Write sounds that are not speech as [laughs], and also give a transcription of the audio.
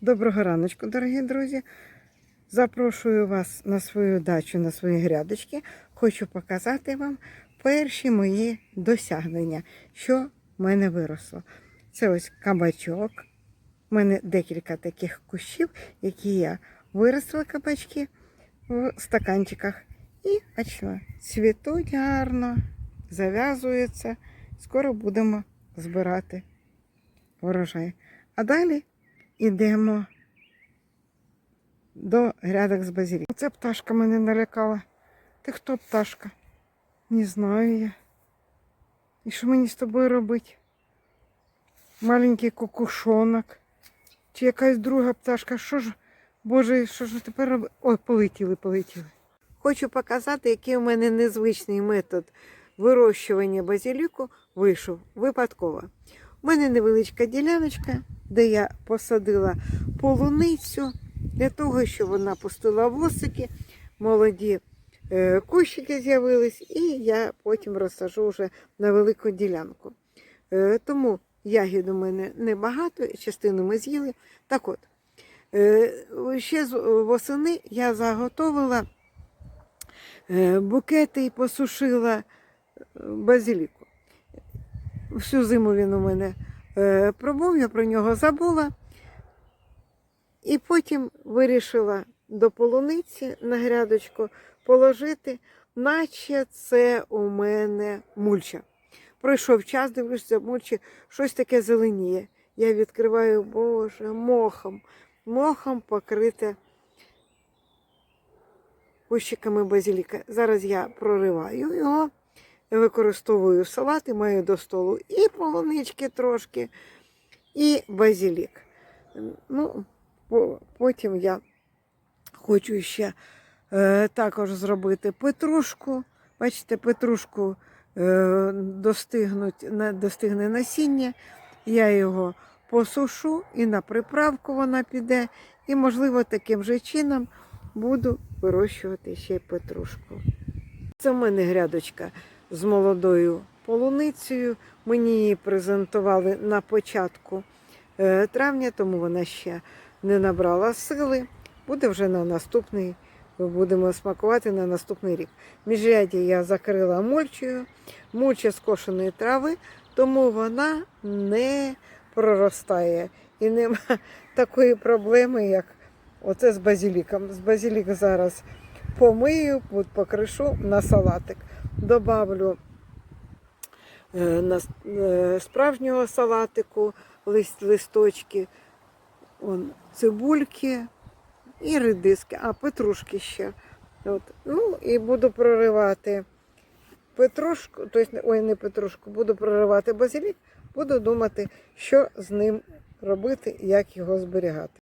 Доброго раночку, дорогі друзі. Запрошую вас на свою дачу, на свої грядочки. Хочу показати вам перші мої досягнення, що в мене виросло. Це ось кабачок. У мене декілька таких кущів, які я виростила кабачки в стаканчиках. І бачила, цвітуть гарно, зав'язуються. Скоро будемо збирати урожай. А далі Ідемо до грядок з базиліком. Оце пташка мене налякала. Ти хто пташка? Не знаю я. І що мені з тобою робити? Маленький кукушонок. Чи якась друга пташка? Що ж, Боже, що ж тепер робити? Ой, полетіли, полетіли. Хочу показати, який у мене незвичний метод вирощування базиліку вийшов випадково. У мене невеличка діляночка, де я посадила полуницю для того, щоб вона пустила восики, молоді е, кущики з'явились, і я потім розсажу вже на велику ділянку. Е, тому ягід у мене небагато, частину ми з'їли. Так от, е, ще з восени я заготовила букети і посушила базиліку. Всю зиму він у мене пробув, я про нього забула. І потім вирішила до полуниці на грядочку положити, наче це у мене мульча. Пройшов час, дивлюся, мульчі, щось таке зеленіє. Я відкриваю, боже, мохом, мохом покрите кущиками базиліка. Зараз я прориваю його використовую салати, маю до столу і полунички трошки, і базилік. Ну, потім я хочу ще е, також зробити петрушку. Бачите, петрушку е, достигне насіння. Я його посушу і на приправку вона піде. І, можливо, таким же чином буду вирощувати ще й петрушку. Це в мене грядочка з молодою полуницею. Мені її презентували на початку е, травня, тому вона ще не набрала сили. Буде вже на наступний, будемо смакувати на наступний рік. Міжряді я закрила мульчею, мульча з кошеної трави, тому вона не проростає. І нема [laughs] такої проблеми, як оце з базиліком. З базилік зараз помию, покришу на салатик. Добавлю на е, справжнього салатику лист, листочки, он, цибульки і редиски, а петрушки ще. От. Ну і буду проривати петрушку, тобто, ой, не петрушку, буду проривати базилік, буду думати, що з ним робити як його зберігати.